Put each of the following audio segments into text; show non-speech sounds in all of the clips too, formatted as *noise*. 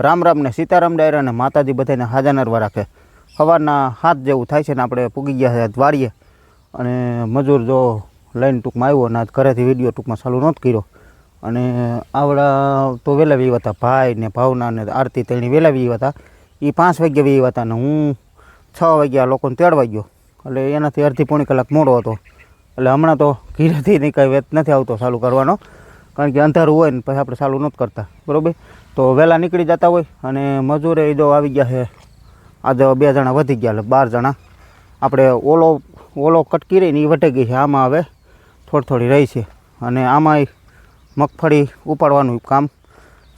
રામ રામ ને સીતારામ ડાયરા અને માતાજી બધાને હાજર નરવા રાખે. સવારના હાથ જેવું થાય છે ને આપણે પૂગી ગયા છે વાડીએ અને મજૂર જો લઈને ટૂંકમાં આવ્યો ને આજ ઘરેથી વીડિયો ટૂંકમાં ચાલુ નહોતો કર્યો. અને આવડા તો વહેલા વી હતા, ભાઈ ને ભાવના ને આરતી તેણી વહેલા વી હતા. એ પાંચ વાગ્યા વી હતા ને હું છ વાગ્યા લોકોને તેડવા ગયો એટલે એનાથી અડધી પોણી કલાક મોડો હતો. એટલે હમણાં તો ઘીરેથી નહીં કાંઈ વેત નથી આવતો ચાલુ કરવાનો. કારણ કે અંધારું હોય ને પછી આપણે ચાલુ નથી કરતા. બરાબર? તો વહેલા નીકળી જતા હોય અને મજૂરે એ જો આવી ગયા છે. આજે બે જણા વધી ગયા બાર જણા. આપણે ઓલો ઓલો કટકી રહી ને એ વટે ગઈ છે. આમાં હવે થોડી થોડી રહી છે. અને આમાંય મગફળી ઉપાડવાનું કામ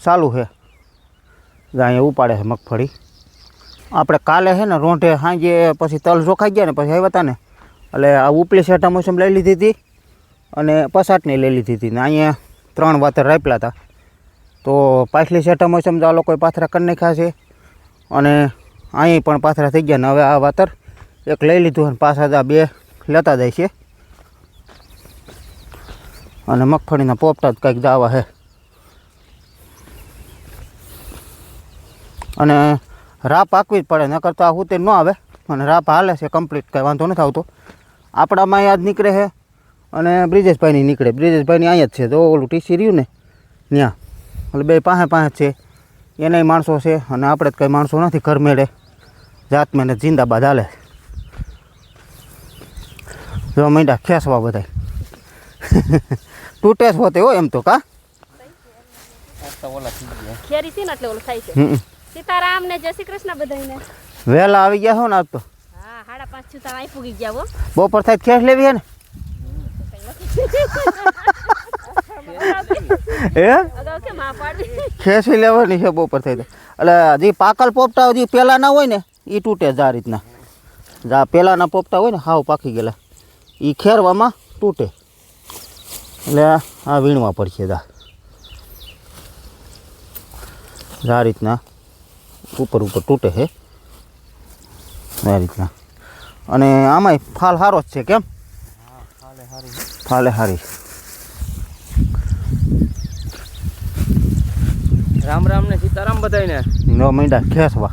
ચાલુ છે. અહીંયા ઉપાડે છે મગફળી. આપણે કાલે છે ને રોંઢે સાંજે પછી તલ જોખાઈ ગયા ને પછી આવ્યા હતા ને. એટલે આ ઉપલી સેટા મોસમ લઈ લીધી હતી અને પસાટની લઈ લીધી હતી ને અહીંયા ત્રણ વાતર રાપલા હતા તો પાછલી શેઠા મોસમ તો આ લોકોએ પાથરા કરી નાખ્યા છે. અને અહીં પણ પાથરા થઈ ગયા ને હવે આ વાતર એક લઈ લીધું અને પાછા આ બે લેતા જાય છે. અને મગફળીના પોપટા જ કંઈક દાવા છે. અને રાપ પાકવી જ પડે ન કરતા આ હુતે ન આવે. અને રાપ હાલે છે કમ્પ્લીટ કંઈ વાંધો નથી આવતો. આપણામાં યાદ નીકળે છે. અને બ્રિજેશભાઈની નીકળે. બ્રિજેશભાઈની અહીંયા જ છે. તો ઓલું ટીસી રહ્યું ને ત્યાં એટલે બે પાસે પાસે છે. એનાય માણસો છે અને આપણે જ કંઈ માણસો નથી ઘરમેળે જાતમેળે જિંદાબાદ હાલે. જો મીંડા ખેસવા બધાય. *laughs* તૂટે હોતે હો એમ તો કા. સીતારામ ને જય શ્રી કૃષ્ણ બધાને વહેલા આવી ગયા હો ને આજ તો. બપોર થાય ખેસ લેવી હે ને? હે? ખેંચી લેવાની છે બપોર થઈ એટલે જે પાકલ પોપટા જે પહેલાંના હોય ને એ તૂટે જ રીતના. જા પહેલાંના પોપટા હોય ને, હાવ પાકી ગયેલા. એ ખેરવામાં તૂટે. એટલે આ વીણવા પડશે દા આ રીતના ઉપર ઉપર તૂટે છે. આ રીતના. અને આમાંય ફાલ સારો જ છે, કેમ? ફાલે હારી રામ રામ ને સીતારામ બધાને નો મીંડા ખેંચવા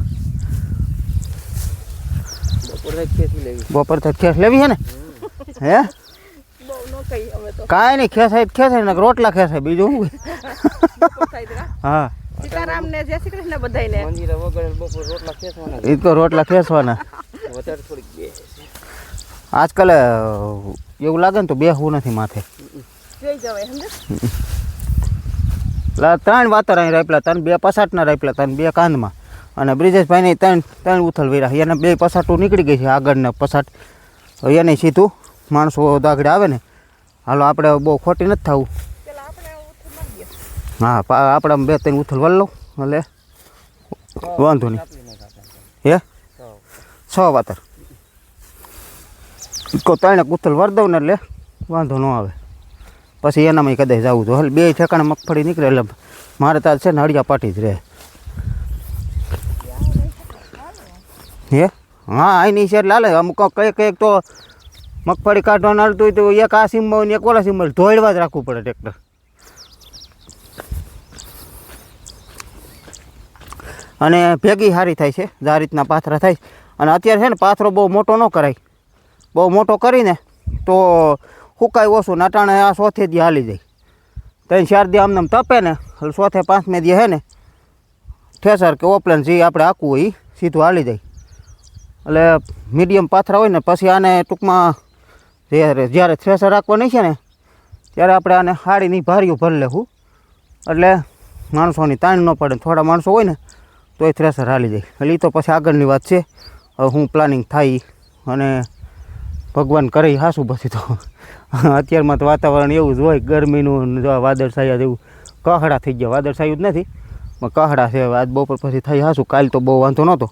બપોર થાય ખેંચી લેવી. બપોર તો ખેંચ લેવી છે ને? હે? બહુ નો કહી અમે તો. કાંઈ નહીં ખેંચાય તો ખેંચાય ને રોટલા ખેંચાય બીજું શું? હા. સીતારામ ને જય શ્રી કૃષ્ણ બધાને મંદિરે વગર બપોર રોટલા ખેંચવાના એ તો રોટલા ખેંચવાના વધારે થોડીક બે. આજકાલ અ, એવું લાગે ને તો બેહવું નથી માથે. જોઈ જવાય સમજે. લા ત્રણ વાતર અહીં રાપલા ત્રણ બે પસાટના રાપલા ત્રણ બે કાંદમાં અને બ્રિજેશભાઈની ત્રણ ત્રણ ઉથલ વેરા. એને બે પસાટું નીકળી ગઈ છે આગળને પસાટ એને સીધું માણસો દાખડે આવે ને. હાલો આપણે બહુ ખોટી નથી થવું. હા પા- આપણે આમ બે ત્રણ ઉથલ વળ લઉં. એટલે વાંધો નહીં. હે? છ વાતર. કો ત્રણે કુથલ વર દઉં ને એટલે વાંધો ન આવે. પછી એનામાં કદાચ જવું તો. હાલ બે ઠેકાણે મગફળી નીકળે એટલે મારે તાર છે ને હળિયા પાટી જ રહે. હે? હા અહીંની શેર હાલે. અમુક કંઈક કંઈક તો મગફળી કાઢવાનું હાલતું હોય તો એક આ હોય ને એક ઓલા સીમમાં ધોળવા જ રાખવું પડે ટ્રેક્ટર. અને ભેગી સારી થાય છે આ રીતના પાથરા થાય અને અત્યારે છે ને પાથરો બહુ મોટો ન કરાય. બહુ મોટો કરીને તો સુકાય ઓછું, નટાણે આ સોથે દી હાલી જાય. ત્રણ, ચાર દી આમને આમ તપે ને સોથે પાંચમે દી હે ને ઠેસર કે ઓપલેન જે આપણે આખું હોય સીધું હાલી જાય. એટલે મીડિયમ પાથરા હોય ને, પછી આને ટૂંકમાં જ્યારે જ્યારે થ્રેસર રાખવાની છે ને, ત્યારે આપણે આને હાડીની ભારીઓ ભરી લેવું. એટલે માણસોની તાણ ન પડે થોડા માણસો હોય ને તો એ થ્રેસર હાલી જાય. એટલે એ તો પછી આગળની વાત છે. હવે હું પ્લાનિંગ થાય. અને ભગવાન કરે હાસું પછી તો. અત્યારમાં તો વાતાવરણ એવું જ હોય, ગરમીનું વાદળછાયા જેવું. કહડા થઈ ગયા, વાદળછાયું જ નથી. પણ કહડા છે, આજ બપોર પછી થઈ હાસું, કાલ તો બહુ વાંધો નહોતો.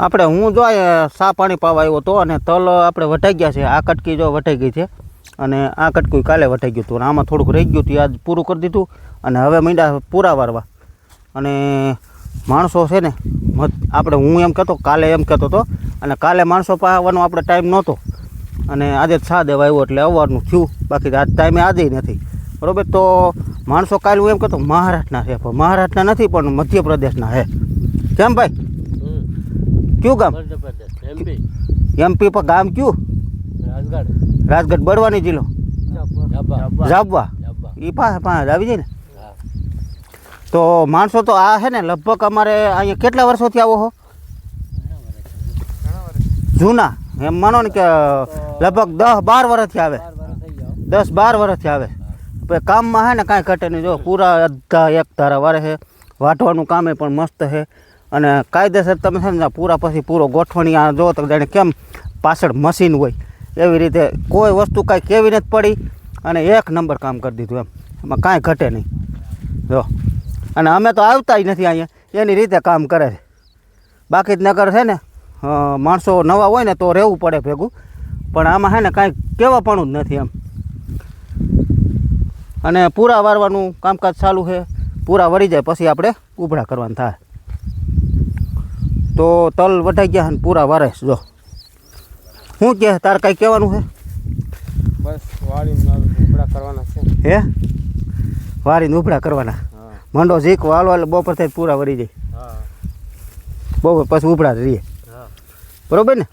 આપણે હું જો સા પાણી પાવા આવ્યો હતો અને તલ આપણે વટાઈ ગયા છે. આ કટકી જો વટાઈ ગઈ છે અને આ કટકું કાલે વટાઈ ગયું હતું આમાં થોડુંક રહી ગયું હતું. આજ પૂરું કરી દીધું અને હવે મીંડા પૂરા વારવા. અને માણસો છે ને આપણે હું એમ કહેતો, કાલે એમ કહેતો હતો અને કાલે માણસો પાવાનો આપણે ટાઈમ નહોતો. અને આજે સા દેવા આવ્યો એટલે આવવાનું થયું. બાકી આજ ટાઈમે આજે નથી. બરોબર? તો માણસો કાલે હું એમ કહેતો, મહારાષ્ટ્રના છે. પણ મહારાષ્ટ્રના નથી, પણ મધ્યપ્રદેશના છે. કેમ ભાઈ? કયું ગામ? એમપી એમપી પર ગામ કયું? રાજગઢ. રાજગઢ બળવાની જિલ્લો. જાબવા જાબા એ પાસે પાસે આવી જાય ને? તો માણસો તો આ છે ને લગભગ અમારે અહીંયા કેટલા વર્ષોથી આવો હો? જૂના. એમ માનો ને કે લગભગ દસ બાર વર્ષથી આવે. દસ બાર વર્ષથી આવે. પછી કામમાં છે ને કાંઈ ઘટે નહીં. જો પૂરા અડધા એક ધારા વારે છે વાટવાનું કામે પણ મસ્ત છે અને કાયદેસર તમે છે ને પૂરા પછી પૂરો ગોઠવણી આ જો તો જાણે કેમ પાછળ મશીન હોય. એવી રીતે કોઈ વસ્તુ કાંઈ કેવી નથી પડી અને એક નંબર કામ કરી દીધું એમ. એમાં કાંઈ ઘટે નહીં. જો. અને અમે તો આવતા જ નથી અહીંયા. એની રીતે કામ કરે છે. બાકી જ નગર છે ને માણસો નવા હોય ને તો રહેવું પડે ભેગું. પણ આમાં છે ને કાંઈ કહેવાપણું જ નથી એમ. અને પૂરા વારવાનું કામકાજ ચાલુ છે. પૂરા વળી જાય પછી આપણે ઉભડા કરવાના થાય. તો તલ વટાઈ ગયા અને પૂરા વારે જો. શું કહે તારે કાંઈ કહેવાનું છે બસ વાળી ઉભડા કરવાના છે. હે? વારીને ઉભડા કરવાના? મંડો ઝીક વાલ વાલ બપોર થાય પૂરા વળી જાય. હા. બપોર પછી ઉભડા રહીએ. બરોબર ને?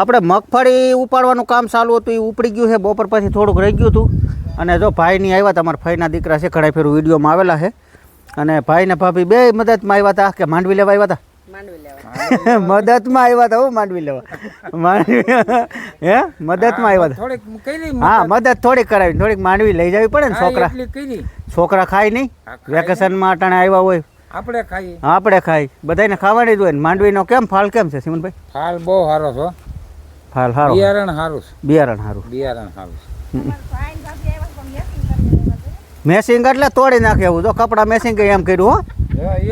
આપણે મગફળી ઉપાડવાનું કામ ચાલુ હતું એ ઉપડી ગયું છે. બપોર પછી થોડુંક રહી ગયું હતું. અને જો ભાઈની આવ્યા તમારા ભાઈના દીકરા છે ઘણા ફેરું વિડીયોમાં આવેલા છે. અને ભાઈને ભાભી બે મદદમાં આવ્યા હતા. કે માંડવી લેવા આવ્યા હતા? મદદમાં આવ્યા હતા હું માંડવી લેવા. માંડવી હે? મદદમાં આવ્યા હતા. હા મદદ. થોડીક કરાવી થોડીક માંડવી લઈ જવી પડે ને છોકરા. છોકરા ખાય નહીં. વેકેશનમાં અટાણે આવ્યા હોય. આપણે ખાઈએ. આપણે ખાઈ બધાને ખાવાની જ હોય ને માંડવીનો કેમ ફાલ કેમ છે સિમનભાઈ? ફાલ બહુ સારો છો ફાલ સારો બિયારણ સારું છે. બિયારણ સારું બિયારણ સારું છે. ફાઈન ભાભી આવ્યા પણ મેકિંગ કરી આવ્યા છે મેસિંગ એટલે તોડી નાખે એવું. તો કપડા મેસિંગ એમ કર્યું હો.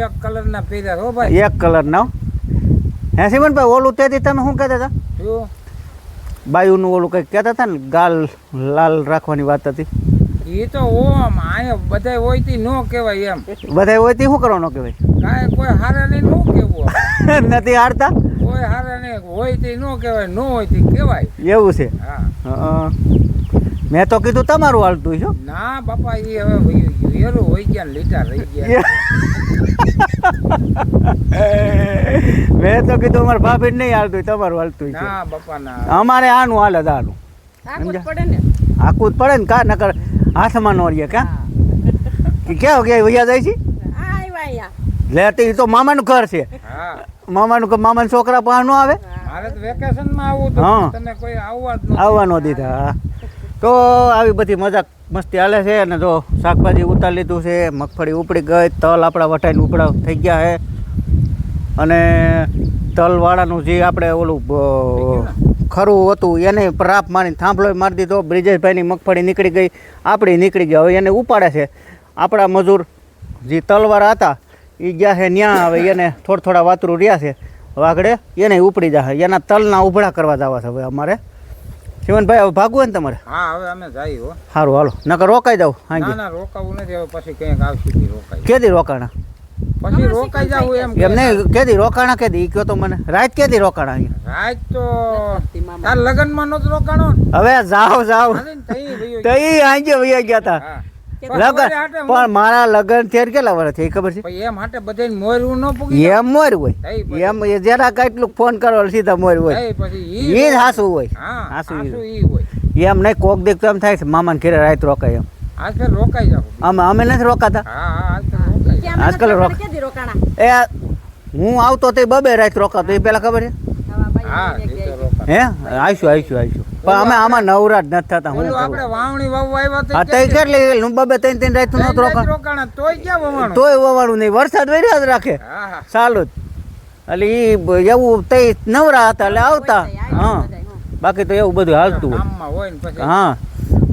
એક કલરના પહેર્યા હો હો ભાઈ. એક કલરના હે. સિમનભાઈ ઓલું તેથી તમે શું કહેતા હતા? શું? બાયુનું ઓલું કંઈક કહેતા હતા ને ગાલ લાલ રાખવાની વાત હતી. એ તો ઓમ આય બધા હોય તી નો કહેવાય એમ. બધા હોય તી શું કરવાનો કહેવાય? કાંઈ કોઈ હારે નહીં નો કહેવું *laughs* નથી હારતા? કોઈ હારાને હોય તે નો કહેવાય નો હોય તે કહેવાય. એવું છે? હા. હં. મેં તો કીધું તમારું હાલતું છો ના બાપા એ હવે હેરું હોય ગયા ને લીટા રહી ગયા. મેં તો કીધું અમારે ભાભી નહીં હાલતું તમારું હાલતું છે. ના બાપા ના. અમારે આનું હાલે આનું આખું જ પડે ને. કા? નકર હાથમાં નો રહીએ કા? કેવો કેવું કે વૈયા જાય છે? લે તો મામાનું ઘર છે. હા. મામાનું મામાના છોકરા પાસે ન આવે? મારે વેકેશનમાં આવવું તો હા. તમે કોઈ આવવા જ આવવા ન દીધા તો આવી બધી મજાક મસ્તી હાલે છે અને જો શાકભાજી ઉતારી લીધું છે મગફળી ઉપડી ગઈ તલ આપણા વટાઈને ઉપડા થઈ ગયા છે. અને તલવાળાનું જે આપણે ઓલું ખરું હતું એને રાપ મારીને થાંભલો મારી દીધો બ્રિજેશભાઈની મગફળી નીકળી ગઈ આપણી નીકળી ગઈ હવે એને ઉપાડે છે. આપણા મજૂર જે તલવાળા હતા એ ગયા છે ન્યા હવે એને થોડા થોડા વાતરું રહ્યા છે. વાગડે એને ઉપડી જશે એના તલના ઉભડા કરવા જવા છે હવે અમારે. શિવનભાઈ હવે ભાગવું ને તમારે? હા હવે અમે જઈએ હો. સારું હાલો. નકર રોકાઈ જાવ ના ના રોકાવું નથી. હવે પછી કંઈક આવશે તી રોકાઈ. કેદી રોકાણા? પછી રોકાઈ જાવ એમ એમ નહીં કેદી રોકાણા કેદી? ઈ કયો તો મને. રાત કેદી રોકાણા અહીંયા? રાત તો તાર લગનમાં નો જ રોકાણો? હવે જાવ જાવ તઈ આંજે વૈયા ગયા તા. હા. લગન. પણ મારા લગન થયા કેટલા વર્ષ થયા ખબર છે? એમ હાટે બધાને મોરવું ન પૂગી એમ મોર હોય. એમ એ જરા કેટલું ફોન કરો સીધા મોર હોય. એ જ હાસું હોય. હાસુ હોય. એમ નહીં કોક દેખ તો એમ થાય છે મામાને ઘેરે રાત રોકાય એમ. આજ રોકાઈ જાવ અમે અમે નથી રોકાતા. હા હા આજ ફેર રોકાઈ જાવ. આજકાલ રોક- રોકાણા? એ હું આવતો તે બબે રાત રોકાતો એ પેલા ખબર છે. હે? આવીશું આવીશું આવીશું. પણ અમે આમાં નવરા જ નથી થતા હું આપણે વાવણી વાવવા આવ્યા તો હા કેટલી હું બબે ત્રણ ત્રણ રાતનું રોકા રોકાણા. તોય ક્યાં વવાણું? તોય વવાણું નહીં વરસાદ વર્યા જ રાખે. હા હા. ચાલુ જ. એટલે એ એવું તે નવરા હતા એટલે આવતા. હા. બાકી તો એવું બધું હાલતું હોય. ગામમાં હોય ને પછી. હા.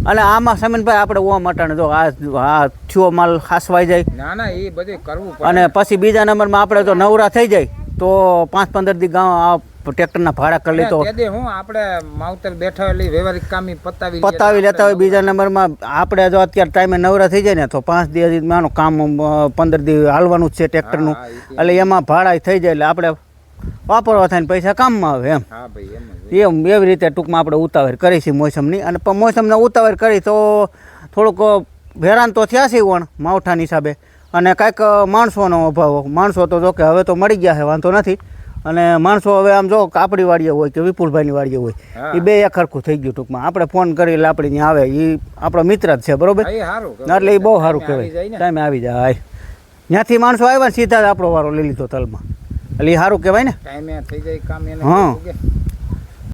અને આમાં સમીનભાઈ આપણે ઓમ અટાણે જો આ આ થયો માલ ખાસવાઈ જાય. ના ના એ બધું કરવું અને પછી બીજા નંબરમાં આપણે જો નવરા થઈ જાય તો પાંચ પંદર દી ગામ આ ટ્રેક્ટરના ભાડા કરી લીધો. હું આપણે માવતર બેઠા એટલે વ્યવહારિક કામ પતાવી પતાવી લેતા હોય બીજા નંબરમાં આપણે જો અત્યારે ટાઈમે નવરા થઈ જાય ને તો પાંચ દિવસ માનો કામ પંદર દિવસ હાલવાનું જ છે ટ્રેક્ટરનું. એટલે એમાં ભાડા થઈ જાય એટલે આપણે વાપરવા થાય ને પૈસા કામમાં આવે એમ. એમ એવી રીતે ટૂંકમાં આપણે ઉતાવળ કરી છે મોસમની. અને પણ મોસમને ઉતાવળ કરી તો થોડુંક હેરાન તો થયા છે વણ માવઠાની હિસાબે. અને કાંઈક માણસોનો અભાવ. માણસો તો જો કે હવે તો મળી ગયા છે વાંધો નથી. અને માણસો હવે આમ જો કાપડી વાળીએ હોય કે વિપુલભાઈની વાળીએ હોય એ બે એક સરખું થઈ ગયું ટૂંકમાં. આપણે ફોન કરી લાપડી ને આવે એ આપણો મિત્ર જ છે બરોબર. એટલે એ બહુ સારું કહેવાય. ટાઈમે આવી જાય ત્યાંથી માણસો આવ્યા સીધા જ આપણો વારો લઈ લીધો તલમાં. એટલે એ સારું કહેવાય ને. હા.